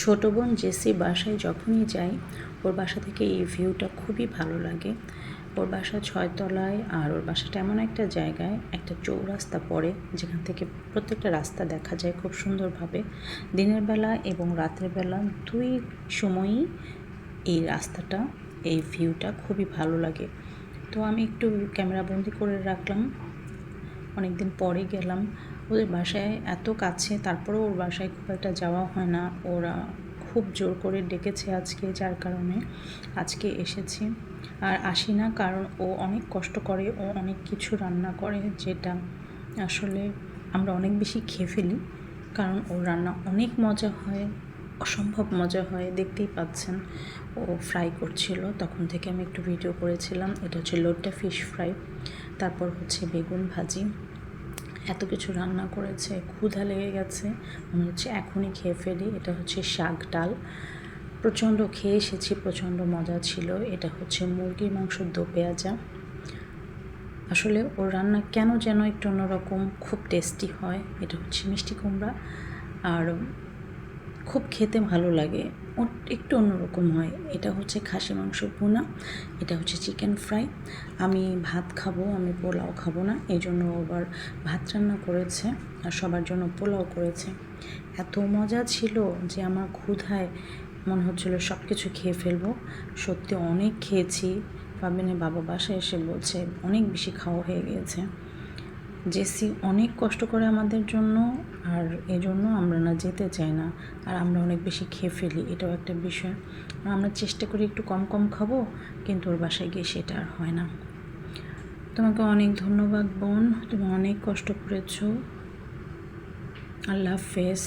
ছোট বোন জেসি বাসায় যখনই যাই, ওর বাসা থেকে এই ভিউটা খুবই ভালো লাগে। ওর বাসা ছয়তলায় আর ওর বাসাটা এমন একটা জায়গায়, একটা চৌরাস্তা পড়ে, যেখান থেকে প্রত্যেকটা রাস্তা দেখা যায় খুব সুন্দরভাবে। দিনের বেলা এবং রাতের বেলা দুই সময়ই এই রাস্তাটা, এই ভিউটা খুবই ভালো লাগে। তো আমি একটু ক্যামেরা বন্দি করে রাখলাম। অনেকদিন পরে গেলাম। ওদের বাসায় এত কাছে, তারপরেও ওর বাসায় খুব একটা যাওয়া হয় না। ওরা খুব জোর করে ডেকেছে আজকে, যার কারণে আজকে এসেছি। আর আসি না, কারণ ও অনেক কষ্ট করে, ও অনেক কিছু রান্না করে, যেটা আসলে আমরা অনেক বেশি খেয়ে ফেলি। কারণ ওর রান্না অনেক মজা হয়, অসম্ভব মজা হয়, দেখতেই পাচ্ছেন। ও ফ্রাই করছিল, তখন থেকে আমি একটু ভিডিও করেছিলাম। এটা হচ্ছে লোডটা ফিশ ফ্রাই, তারপর হচ্ছে বেগুন ভাজি। এত কিছু রান্না করেছে, ক্ষুধা লেগে গেছে। মনে হচ্ছে এখনই খেয়ে ফেলি। এটা হচ্ছে শাক ডাল। প্রচণ্ড খেয়ে এসেছি, প্রচণ্ড মজা ছিল। এটা হচ্ছে মুরগির মাংস দো পেঁয়াজা। আসলে ওর রান্না কেন যেন একটু অন্যরকম, খুব টেস্টি হয়। এটা হচ্ছে মিষ্টি কুমড়া। আর খুব খেতে ভালো লাগে। একটু অন্যরকম হয়। এটা হচ্ছে খাসি মাংস ভুনা, এটা হচ্ছে চিকেন ফ্রাই আমি ভাত খাব, আমি পোলাও খাব না। এই জন্য আবার ভাত রান্না করেছে আর সবার জন্য পোলাও করেছে। এত মজা ছিল যে আমার ক্ষুধায় মনে হচ্ছিল সব কিছু খেয়ে ফেলব। সত্যি অনেক খেয়েছি। পাবিনের বাবা বাসায় এসে বলছে, অনেক বেশি খাওয়া হয়ে গিয়েছে জেসি অনেক কষ্ট করে আমাদের জন্য আর এজন্য আমরা না যেতে চাই না। আর আমরা অনেক বেশি খেয়ে ফেলি, এটাও একটা বিষয়। আমরা চেষ্টা করি একটু কম কম খাব, কিন্তু ওর বাসায় গিয়ে সেটা আর হয় না। তোমাকে অনেক ধন্যবাদ বোন, তুমি অনেক কষ্ট করেছ। আল্লাহ হাফেজ।